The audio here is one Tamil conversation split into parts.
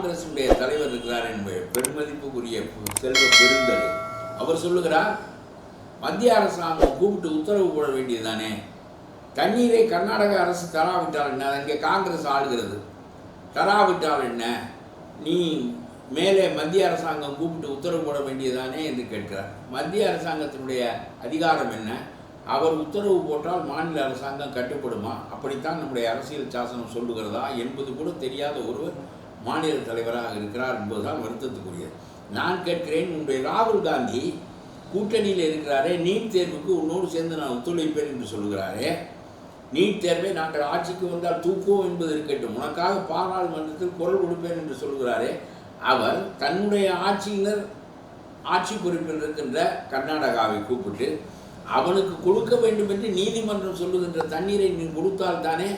காங்கிரசுடைய தலைவர் இருக்கிறார் என்பது பெருமதிப்புக்குரிய செல்வ பெருந்தலை அவர் சொல்லுகிறார் மத்திய அரசாங்கம் கூப்பிட்டு உத்தரவு போட வேண்டியதுதானே? தண்ணீரை கர்நாடக அரசு தராவிட்டால் என்ன? இங்கே காங்கிரஸ் ஆளுகிறது. தராவிட்டால் என்ன? நீ மேலே மத்திய அரசாங்கம் கூப்பிட்டு உத்தரவு போட வேண்டியதானே என்று கேட்கிறார். மத்திய அரசாங்கத்தினுடைய அதிகாரம் என்ன? அவர் உத்தரவு போட்டால் மாநில அரசாங்கம் கட்டுப்படுமா? அப்படித்தான் நம்முடைய அரசியல் சாசனம் சொல்லுகிறதா என்பது கூட தெரியாத ஒருவர் மாநில தலைவராக இருக்கிறார் என்பதுதான் வருத்தத்துக்குரியது. நான் கேட்கிறேன் உங்களுடைய ராகுல் காந்தி கூட்டணியில் இருக்கிறாரே நீட் தேர்வுக்கு உன்னோடு சேர்ந்து நான் ஒத்துழைப்பேன் என்று சொல்கிறாரே நீட் தேர்வை நாங்கள் ஆட்சிக்கு வந்தால் தூக்குவோம் என்பது இருக்கட்டும் உனக்காக பாராளுமன்றத்தில் குரல் கொடுப்பேன் என்று சொல்கிறாரே அவர் தன்னுடைய ஆட்சியினர் ஆட்சி பொறுப்பில் இருக்கின்ற கர்நாடகாவை கூப்பிட்டு அவனுக்கு கொடுக்க வேண்டும் என்று நீதிமன்றம் சொல்லுகின்ற தண்ணீரை நீ கொடுத்தால்தானே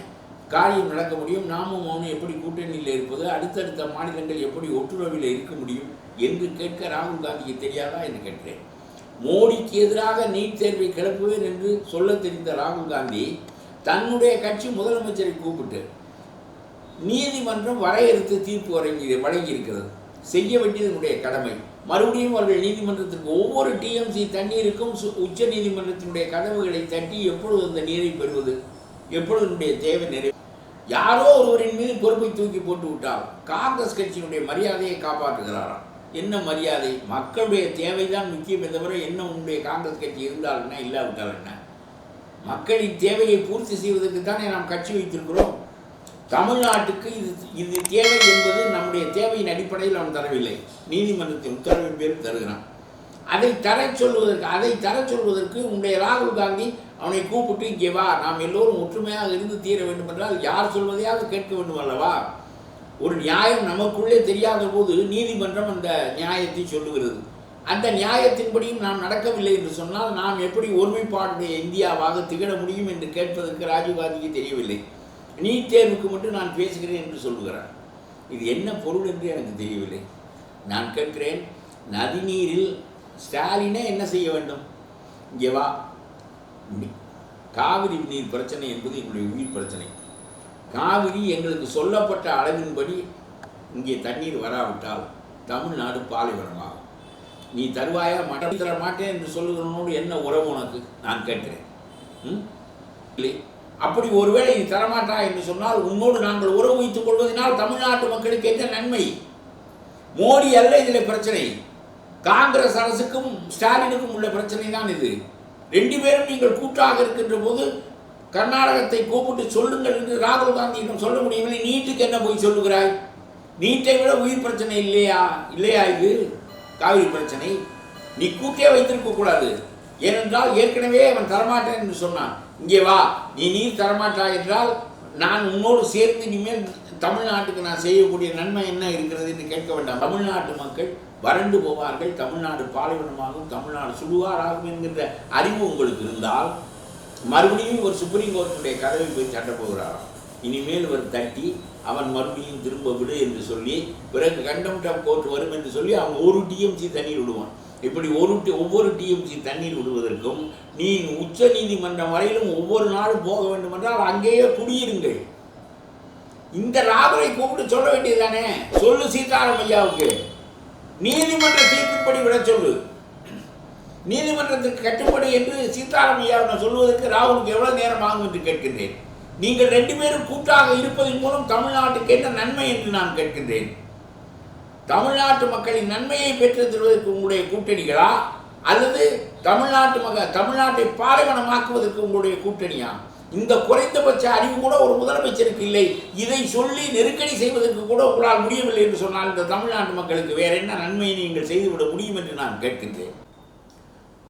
காரியம் நடக்க முடியும் நாமும் அவனும் எப்படி கூட்டணியில் இருப்பது அடுத்தடுத்த மாநிலங்கள் எப்படி ஒட்டுறவில் இருக்க முடியும் என்று கேட்க ராகுல் காந்திக்கு தெரியாதா என்று கேட்கிறேன். மோடிக்கு எதிராக நீட் தேர்வை கிளப்புவேன் என்று சொல்ல தெரிந்த ராகுல் காந்தி தன்னுடைய கட்சி முதலமைச்சரை கூப்பிட்டு நீதிமன்றம் வரையறுத்து தீர்ப்பு வழங்கி வழங்கியிருக்கிறது. செய்ய வேண்டியது என்னுடைய கடமை. மறுபடியும் அவர்கள் நீதிமன்றத்திற்கு ஒவ்வொரு டிஎம்சி தண்ணீருக்கும் சு- உச்ச நீதிமன்றத்தினுடைய கதவுகளை தட்டி எப்பொழுது அந்த நீரை பெறுவது? எப்பொழுது என்னுடைய தேவை நிறை யாரோ ஒருவரின் மீது பொறுப்பை தூக்கி போட்டு விட்டால் காங்கிரஸ் கட்சியினுடைய மரியாதையை காப்பாற்றுகிறாராம். என்ன மரியாதை? மக்களுடைய தேவைதான் முக்கியம் தவிர என்ன உன்னுடைய காங்கிரஸ் கட்சி இருந்தால் என்ன இல்லாவிட்டால் என்ன? மக்களின் தேவையை பூர்த்தி செய்வதற்கு தானே நாம் கட்சி வைத்திருக்கிறோம். தமிழ்நாட்டுக்கு இது இது தேவை என்பது நம்முடைய தேவையின் அடிப்படையில் அவன் தரவில்லை. நீதிமன்றத்தின் உத்தரவின் பேர் தருகிறான். அதை தர சொல்வதற்கு அதை தர சொல்வதற்கு உன்னுடைய ராகுல் காந்தி அவனை கூப்பிட்டு இங்கே வா நாம் எல்லோரும் ஒற்றுமையாக இருந்து தீர வேண்டும் என்றால் யார் சொல்வதையாவது கேட்க வேண்டும் அல்லவா? ஒரு நியாயம் நமக்குள்ளே தெரியாத போது நீதிமன்றம் அந்த நியாயத்தை சொல்லுகிறது. அந்த நியாயத்தின்படியும் நாம் நடக்கவில்லை என்று சொன்னால் நாம் எப்படி ஒருமைப்பாடுடைய இந்தியாவாக திகழ முடியும் என்று கேட்பதற்கு ராஜீவ்காந்திக்கு தெரியவில்லை. நீட் தேர்வுக்கு மட்டும் நான் பேசுகிறேன் என்று சொல்லுகிறார். இது என்ன பொருள் என்று எனக்கு தெரியவில்லை. நான் கேட்கிறேன் நதிநீரில் ஸ்டாலினே என்ன செய்ய வேண்டும்? இங்கே வா காவிரி நீர் பிரச்சனை என்பது எங்களுடைய உயிர் பிரச்சனை. காவிரி எங்களுக்கு சொல்லப்பட்ட அளவின்படி இங்கே தண்ணீர் வராவிட்டால் தமிழ்நாடு பாலைவனமாகும். நீ தருவாயா மட்டம் தர மாட்டேன் என்று சொல்லுகிறவனோடு என்ன உறவு உனக்கு? நான் கேட்கிறேன். ம்? இல்லை. அப்படி ஒருவேளை நீ தரமாட்டா என்று சொன்னால் உன்னோடு நாங்கள் உறவு வைத்துக் கொள்வதனால் தமிழ்நாட்டு மக்களுக்கு என்ன நன்மை? மோடி அல்ல இதில் பிரச்சனை. காங்கிரஸ் அரசுக்கும் ஸ்டாலினுக்கும் உள்ள பிரச்சனை தான் இது. ரெண்டு பேரும் நீங்கள் கூட்டாக இருக்கின்ற போது கர்நாடகத்தை கூப்பிட்டு சொல்லுங்கள் என்று ராகுல் காந்தியிடம் சொல்ல முடியவில்லை. நீட்டுக்கு என்ன போய் சொல்லுகிறாய்? நீட்டை விட உயிர் பிரச்சனை இல்லையா? இல்லையா இது? காவிரி பிரச்சனை. நீ கூட்டே வைத்திருக்க கூடாது. ஏனென்றால் ஏற்கனவே அவன் தரமாட்டேன் என்று சொன்னான். இங்கே வா. நீ நீர் தரமாட்டாய் என்றால் நான் உன்னோடு சேர்ந்து இனிமேல் தமிழ்நாட்டுக்கு நான் செய்யக்கூடிய நன்மை என்ன இருக்கிறது என்று கேட்க வேண்டாம். தமிழ்நாட்டு மக்கள் வறண்டு போவார்கள். தமிழ்நாடு பாலைவனமாகும் தமிழ்நாடு சுடுகாடாகும் என்கின்ற அறிவு உங்களுக்கு இருந்தால் மறுபடியும் ஒரு சுப்ரீம் கோர்ட்டுடைய கதவை போய் சட்ட போகிறாராம். இனிமேல் இவர் தட்டி அவன் மறுபடியும் திரும்ப விடு என்று சொல்லி பிறகு கண்டெம்ட் ஆஃப் கோர்ட் வரும் என்று சொல்லி அவன் ஒரு டிஎம்சி தண்ணீர் விடுவான். இப்படி ஒரு டி- ஒவ்வொரு டிஎம்சி தண்ணீர் விடுவதற்கும் நீ உச்ச நீதிமன்றம் வரையிலும் ஒவ்வொரு நாளும் போக வேண்டும் என்றால் அங்கேயே குடியிருங்கள். இந்த ராகுலை கூப்பிட்டு சொல்ல வேண்டியதுதானே? சொல்லு சீதாராம் ஐயாவுக்கு. நீதிமன்ற தீர்ப்பின்படி விட சொல்லு. நீதிமன்றத்திற்கு கட்டுப்படி என்று சீதாராம் ஐயாவிடம் சொல்வதற்கு ராகுலுக்கு எவ்வளவு நேரம் ஆகும் என்று கேட்கின்றேன். நீங்கள் ரெண்டு பேரும் கூட்டாக இருப்பதன் மூலம் தமிழ்நாட்டுக்கு என்ன நன்மை என்று நான் கேட்கின்றேன். தமிழ்நாட்டு மக்களின் நன்மையை பெற்று தருவதற்கு உங்களுடைய கூட்டணிகளா? அல்லது தமிழ்நாட்டு மக தமிழ்நாட்டை பாலைவனமாக்குவதற்கு உங்களுடைய கூட்டணியா? இந்த குறைந்தபட்ச அறிவு கூட ஒரு முதலமைச்சருக்கு இல்லை. இதை சொல்லி நெருக்கடி செய்வதற்கு கூட உங்களால் முடியவில்லை என்று சொன்னால் இந்த தமிழ்நாட்டு மக்களுக்கு வேற என்ன நன்மையை நீங்கள் செய்துவிட முடியும் என்று நான் கேட்கின்றேன்.